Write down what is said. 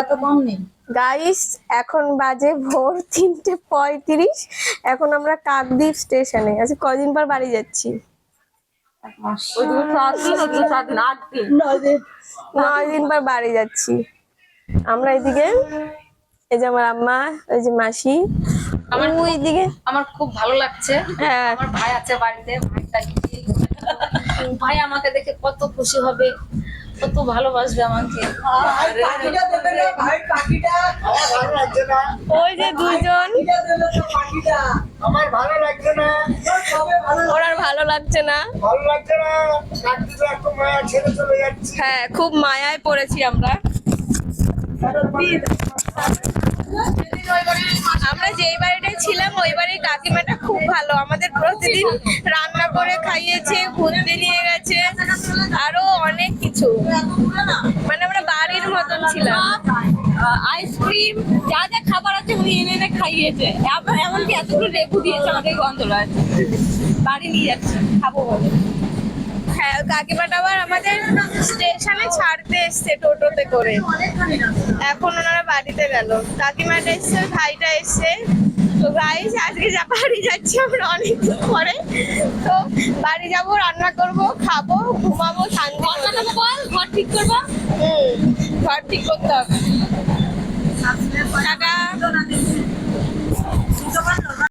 এত কম নেই। গাইস এখন বাজে ভোর তিনটে পঁয়ত্রিশ। এখন আমরা কাকদ্বীপ স্টেশনে। আচ্ছা কদিন পর বাড়ি যাচ্ছি? নয় দিন পর বাড়ি যাচ্ছি। আমরা এদিকে এই যে আমার আম্মা ওই যে মাসি আমার ওই দিকে আমার খুব ভালো লাগছে। হ্যাঁ। আমার ভাই আছে বাড়িতে ভাই আমাকে দেখে কত খুশি হবে কত ভালোবাসবে আমাকে। ওই যে দুজন আমার ভালো লাগছে না। ওর আর ভালো লাগছে না। ভালো লাগছে না। চাকরিতে একটু মায়া ছেড়ে চলে যাচ্ছি। হ্যাঁ খুব মায়ায় পড়েছি আমরা। আমরা যেই বাড়িটায় ছিলাম ওই বাড়ির কাকিমাটা খুব ভালো। আমাদের প্রতিদিন রান্না করে খাইয়েছে ঘুরতে নিয়ে গেছে আরও অনেক কিছু। মানে আমরা বাড়ির মতন ছিলাম আইসক্রিম যা যা খাবার আছে উনি এনে এনে খাইয়েছে। এমনকি এতগুলো লেবু দিয়েছে আমাদের গন্ধরাজ। বাড়ি নিয়ে যাচ্ছে খাব বলে। হ্যাঁ কাকিমাটা আবার আমাদের স্টেশনে ছাড়তে এসছে টোটোতে করে। এখন ওনারা বাড়িতে গেল। কাকিমাটা এসছে ভাইটা এসছে। তো গাইস আজকে যা বাড়ি যাচ্ছি আমরা অনেকদিন পরে। তো বাড়ি যাব রান্না করব খাব ঘুমাবো শান্তি বল ঘর ঠিক করব? হুম। ঘর ঠিক করতে হবে। টাটা।